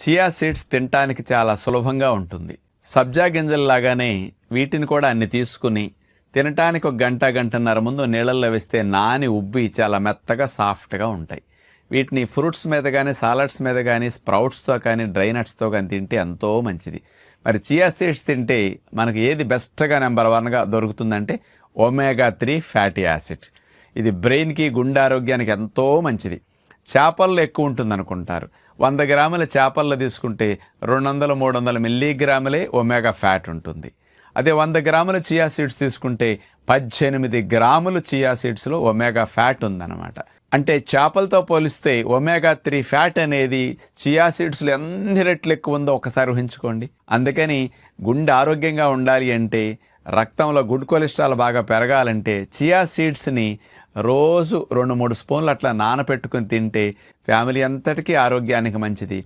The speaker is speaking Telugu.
చియా సీడ్స్ తినటానికి చాలా సులభంగా ఉంటుంది. సబ్జా గింజల్లాగానే వీటిని కూడా అన్ని తీసుకుని తినటానికి ఒక గంట గంటన్నర ముందు నీళ్ళల్లో వేస్తే నాని ఉబ్బి చాలా మెత్తగా సాఫ్ట్గా ఉంటాయి. వీటిని ఫ్రూట్స్ మీద కానీ సాలడ్స్ మీద కానీ స్ప్రౌట్స్తో కానీ డ్రైనట్స్తో కానీ తింటే ఎంతో మంచిది. మరి చియా సీడ్స్ తింటే మనకు ఏది బెస్ట్గా నెంబర్ వన్గా దొరుకుతుందంటే ఒమేగా త్రీ ఫ్యాటీ యాసిడ్. ఇది బ్రెయిన్కి గుండె ఆరోగ్యానికి ఎంతో మంచిది. చేపల్లో ఎక్కువ ఉంటుంది అనుకుంటారు వంద గ్రాముల చేపల్లో తీసుకుంటే రెండు వందల మూడు వందల మిల్లీగ్రాములే ఒమేగా ఫ్యాట్ ఉంటుంది. అదే వంద గ్రాముల చియా సీడ్స్ తీసుకుంటే పద్దెనిమిది గ్రాములు చియా సీడ్స్లో ఒమేగా ఫ్యాట్ ఉందన్నమాట. అంటే చేపలతో పోలిస్తే ఒమేగా త్రీ ఫ్యాట్ అనేది చియా సీడ్స్లో ఎన్ని రెట్లు ఎక్కువ ఉందో ఒకసారి ఊహించుకోండి. అందుకని గుండె ఆరోగ్యంగా ఉండాలి అంటే రక్తంలో గుడ్ కొలెస్ట్రాల్ బాగా పెరగాలంటే చియా సీడ్స్ని రోజు రెండు మూడు స్పూన్లు అట్లా నానపెట్టుకుని తింటే ఫ్యామిలీ అంతటికీ ఆరోగ్యానికి మంచిది.